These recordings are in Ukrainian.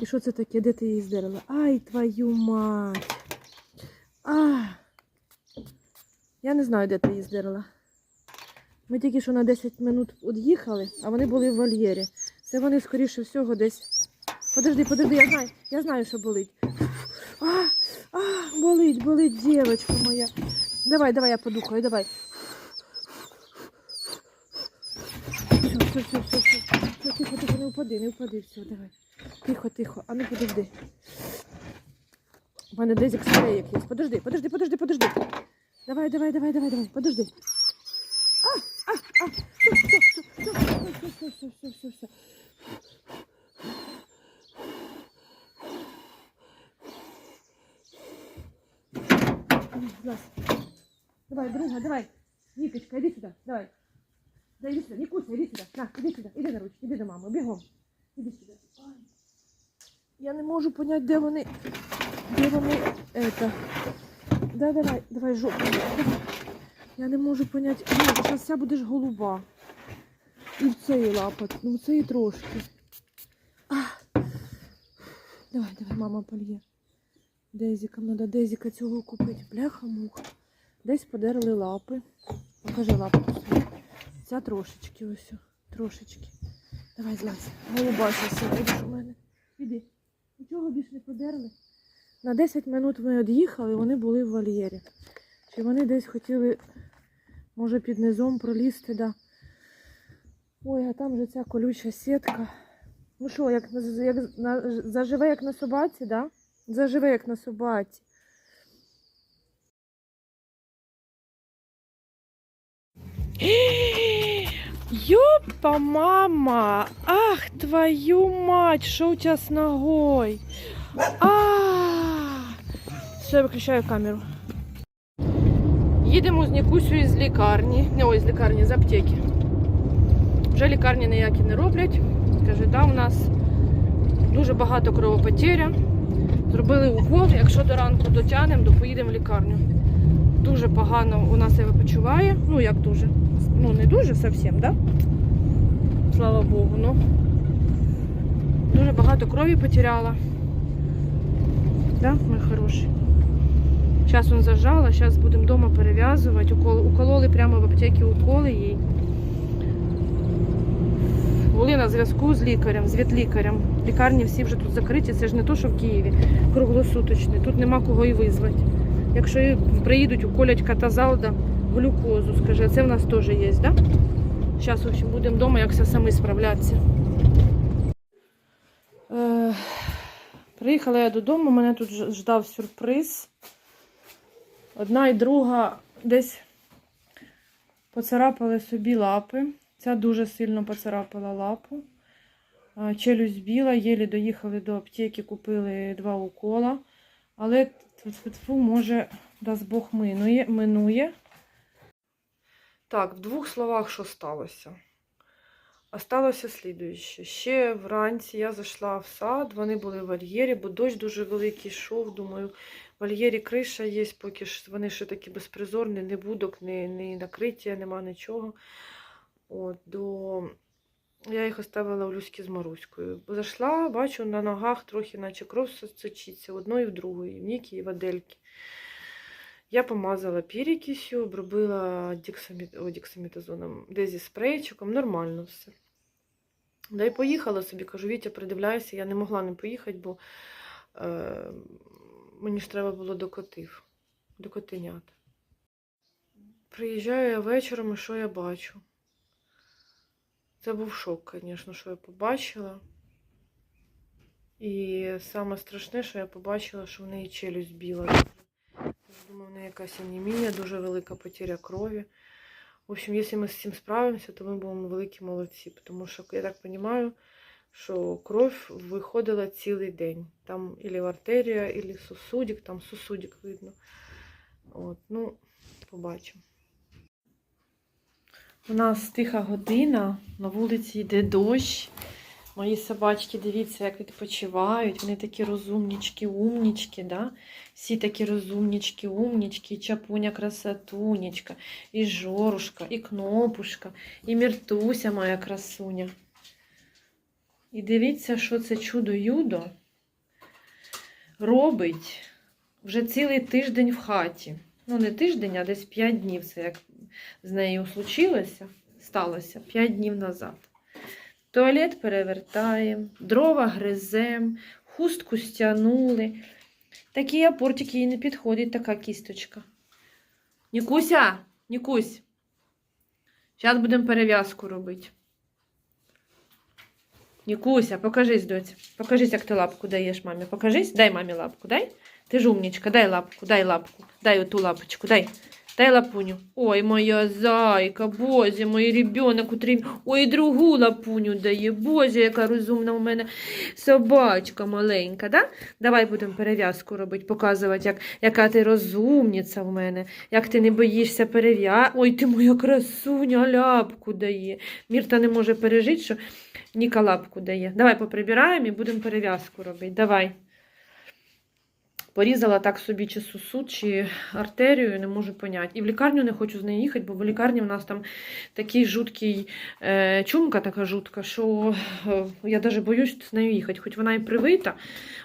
І що це таке? Де ти її здерла? Ай, твою мать. А. Я не знаю, де ти її здерла. Ми тільки що на 10 минут від'їхали, а вони були в вольєрі. Це вони, скоріше всього, десь. Подожди, подожди, я знаю, я знаю, що болить. А, а, болить, болить, дівчинка моя. Давай, давай, я подухаю, давай. Все, все, все, все, все. Тихо, тихо, не впади, не впади, все, давай. Тихо, тихо, а ну подожди. У мене десь екстрей якийсь. Подожди, подожди, подожди, подожди. Давай, давай, давай, давай, давай, подожди. Давай, друга, давай. Вікочка, іди сюди, давай. Да, іди сюди, Вікуся, іди сюди. На, іди сюди, іди на ручки, іди до мами, бігом. Іди сюди. Ай. Я не можу поняти, де вони. Де вони. Это. Да, давай, давай, жопу. Я не можу поняти. Ні, зараз вся будеш голуба. І в цей лапать, ну в цей трошки. А. Давай, давай, мама польє. Дезікам треба дезіка цього купити. Бляха муха. Десь подерли лапи. Покажи лапу. Ця трошечки ось. Трошечки. Давай злазь. Голуба зараз у мене. Іди. Нічого більш не подерли. На 10 минут ми від'їхали, вони були в вольєрі. Чи вони десь хотіли, може, під низом пролізти, да. Ой, а там же ця колюча сітка. Ну що, як, як на, заживе як на собаці, да? Заживе як на собаці. Ёпа, мама! Ах, твою мать! Что у тебя с ногой? А! Все, я виключаю камеру. Їдемо з Нікусю з лікарні. Не, ой, з лікарні, з аптеки. Вже лікарні ніякі не роблять. Каже, да, у нас дуже багато кровопотеря. Зробили укол. Якщо до ранку дотягнемо, то поїдемо в лікарню. Дуже погано у нас себе почуває. Ну, як дуже? Ну, не дуже зовсім, да? Слава Богу, ну. Дуже багато крові потеряла. Да, мой хороший? Зараз він зажала, зараз будемо вдома перев'язувати. Укол, укололи прямо в аптеці уколи їй. Були на зв'язку з лікарем, з ветлікарем. Лікарні всі вже тут закриті, це ж не то, що в Києві, круглосуточний. Тут нема кого і визвати. Якщо приїдуть, уколять катазалда, глюкозу, скажи, це в нас теж є, так? Да? Зараз, в общем, будемо вдома, як все самі справлятися. Е, приїхала я додому, мене тут ждав сюрприз. Одна і друга десь поцарапали собі лапи. Ця дуже сильно поцарапала лапу. Челюсть біла, єлі доїхали до аптеки, купили два укола. Але може, дасть Бог минує, минує. Так, в двох словах, що сталося? А сталося слідуюче. Ще вранці я зайшла в сад, вони були в вольєрі, бо дощ дуже великий йшов. Думаю, в вольєрі криша є, поки ж вони ще такі безпризорні, ні будок, ні, ні накриття, нема нічого. От, до... Я їх оставила в Люськи з Маруською. Зайшла, бачу, на ногах трохи, наче кров сочиться, одної, в другої, в Нікі і в Адельки. Я помазала перекисью, обробила дексамі... о, дексамітазоном, дезі спрейчиком, нормально все. Да й поїхала собі, кажу, Вітя, придивляйся, я не могла не поїхати, бо е, мені ж треба було до котів, до котенят. Приїжджаю я вечором і що я бачу? Це був шок, звісно, що я побачила. І саме страшне, що я побачила, що в неї челюсть біла. Думаю, в неї якась анемія, дуже велика потеря крові. В общем, якщо ми з цим справимося, то ми будемо великі молодці. Тому що, я так розумію, що кров виходила цілий день. Там ілі артерія, ілі сосудик, там сосудик видно. От, ну, побачимо. У нас тиха година, на вулиці йде дощ. Мої собачки, дивіться, як відпочивають. Вони такі розумнічки, умнічки, да? Всі такі розумнічки, умнічки, і чапуня, красотунечка, і жорушка, і кнопушка, і міртуся моя красуня. І дивіться, що це чудо-юдо робить вже цілий тиждень в хаті. Ну, не тиждень, а десь 5 днів. Це як з нею случилося, сталося 5 днів назад. Туалет перевертаємо, дрова гризем, хустку стягнули. Такий апортик їй не підходить, така кісточка. Нікуся, Нікусь. Зараз будемо перев'язку робити. Нікуся, покажись, доць. Покажись, як ти лапку даєш мамі. Покажись, дай мамі лапку, дай. Ти ж умнічка, дай лапку, дай лапку. Дай оту лапочку, дай. Дай лапуню. Ой, моя зайка, бозі, мій ребенок, котрий... Ой, другу лапуню дає. Бозі, яка розумна у мене собачка маленька, да? Давай будемо перев'язку робити, показувати, як, яка ти розумниця в мене, як ти не боїшся перев'язку. Ой, ти моя красуня лапку дає. Мірта не може пережити, що Ніка лапку дає. Давай поприбираємо і будемо перев'язку робити. Давай. Порізала так собі чи сусуд, чи артерію, не можу поняти. І в лікарню не хочу з нею їхати, бо в лікарні в нас там такий жуткий е, чумка, така жутка, що е, я навіть боюсь з нею їхати. Хоч вона і привита,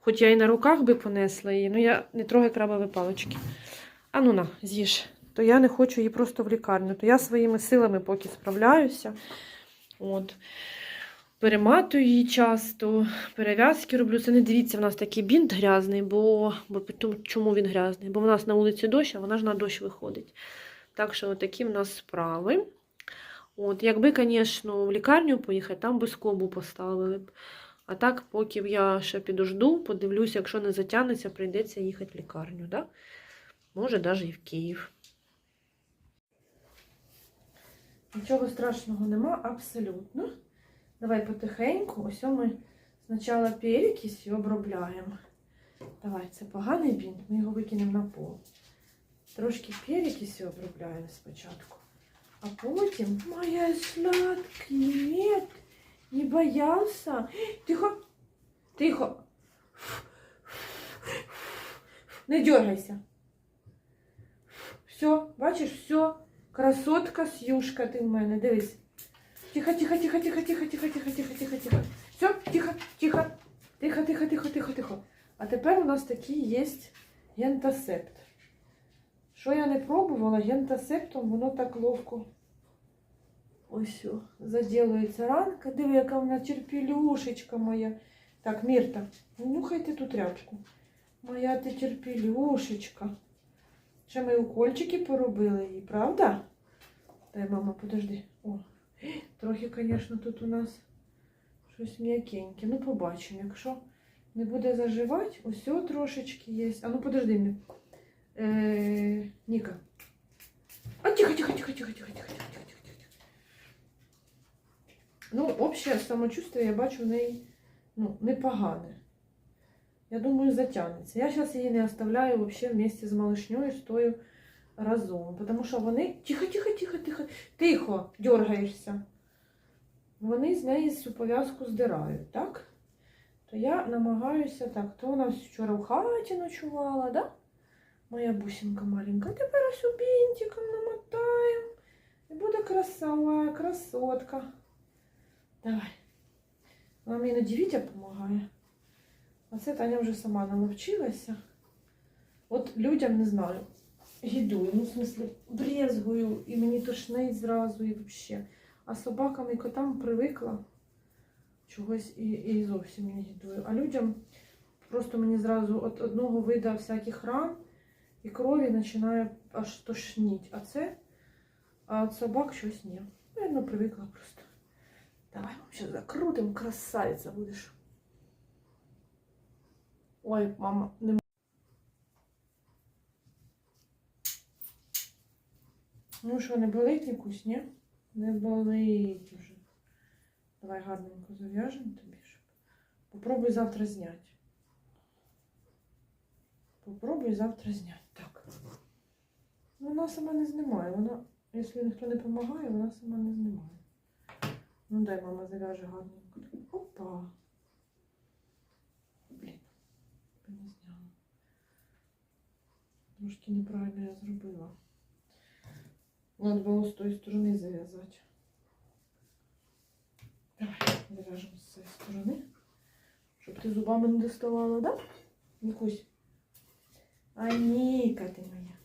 хоч я і на руках би понесла її, ну я не трогаю крабові палички. А ну на, з'їж. То я не хочу її просто в лікарню, то я своїми силами поки справляюся. От. Перематую її часто, перев'язки роблю. Це не дивіться, в нас такий бінт грязний, бо, бо чому він грязний? Бо в нас на вулиці дощ, а вона ж на дощ виходить. Так що такі в нас справи. От, якби, звісно, в лікарню поїхати, там би скобу поставили б. А так, поки я ще підожду, подивлюся, якщо не затягнеться, прийдеться їхати в лікарню. Да? Може, навіть і в Київ. Нічого страшного нема, абсолютно. Давай потихеньку. Ось ми спочатку перекисью обробляємо. Давай, це поганий бінт, ми його викинемо на пол. Трошки перекисью обробляємо спочатку. А потім, моя сладкий, нет, не боявся. Тихо, тихо. Не дергайся. Все, бачиш, все. Красотка, сюшка ти в мене, дивись. Тихо, тихо, тихо, тихо, тихо, тихо, тихо, тихо, тихо, тихо. Все, тихо, тихо. Тихо, тихо, тихо, тихо, тихо. А тепер у нас такий є гентасепт. Що я не пробувала, гентасептом воно так ловко. Ось заділується ранка. Диви, яка вона терпілюшечка моя. Так, Мірта, нюхайте ту тряпку. Моя ти терпілюшечка. Ще ми укольчики поробили їй, правда? Дай, мама, подожди. О, трохи, звісно, тут у нас щось м'якеньке. Ну, побачимо. Якщо не буде заживати, ось трошечки є. А ну подожди мені. Е, Ніка. А тихо, тихо, тихо, тихо, тихо, тихо, тихо, тихо, тихо, тихо. Ну, общее самочувствие, я бачу в неї ну, непогане. Я думаю, затягнеться. Я зараз її не оставляю вообще вместе з малышньою, з тою разом. Тому що вони. Тихо, тихо, тихо, тихо, тихо, дергаєшся. Вони з неї цю пов'язку здирають, так? То я намагаюся так. То вона вчора в хаті ночувала, да? Моя бусинка маленька. Тепер ось у бінтиком намотаємо. І буде красава, красотка. Давай. Вона мені іноді Вітя допомагає. А це Таня вже сама наловчилася. От людям не знаю. Гідую, ну, в смислі, брезгую, і мені тошнить зразу, і взагалі. А собакам і котам привикла чогось і, і зовсім не гідую. А людям просто мені зразу від одного вида всяких ран і крові починає аж тошніть. А це, а від собак щось ні. Наверно, привикла просто. Давай, ще закрутимо, красавиця будеш. Ой, мама, не Ну що, не болить якусь, ні? Не болить уже. Давай гарненько зав'яжемо тобі, щоб. Попробуй завтра зняти. Попробуй завтра зняти. Так. Ну, вона сама не знімає. Вона, якщо ніхто не допомагає, вона сама не знімає. Ну дай мама зав'яже гарненько. Опа. Блін. Не зняла. Трошки неправильно я зробила. Надо було з тої сторони зав'язати. Давай, зав'яжемо з цієї сторони. Щоб ти зубами не доставала, да? Нікусь. Ай, Ніка ти моя.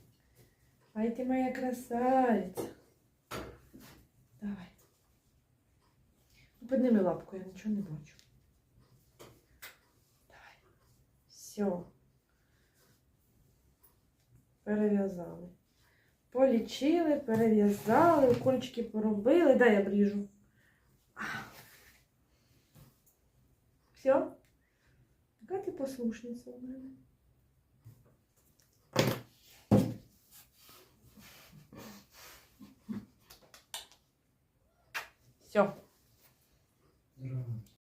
Ай, ти моя красавиця. Давай. Ну, Підними лапку, я нічого не бачу. Давай. Все. Перев'язали. Полічили, перев'язали, укольчики поробили. Дай я обріжу. Все? Яка ти послушниця у мене? Все.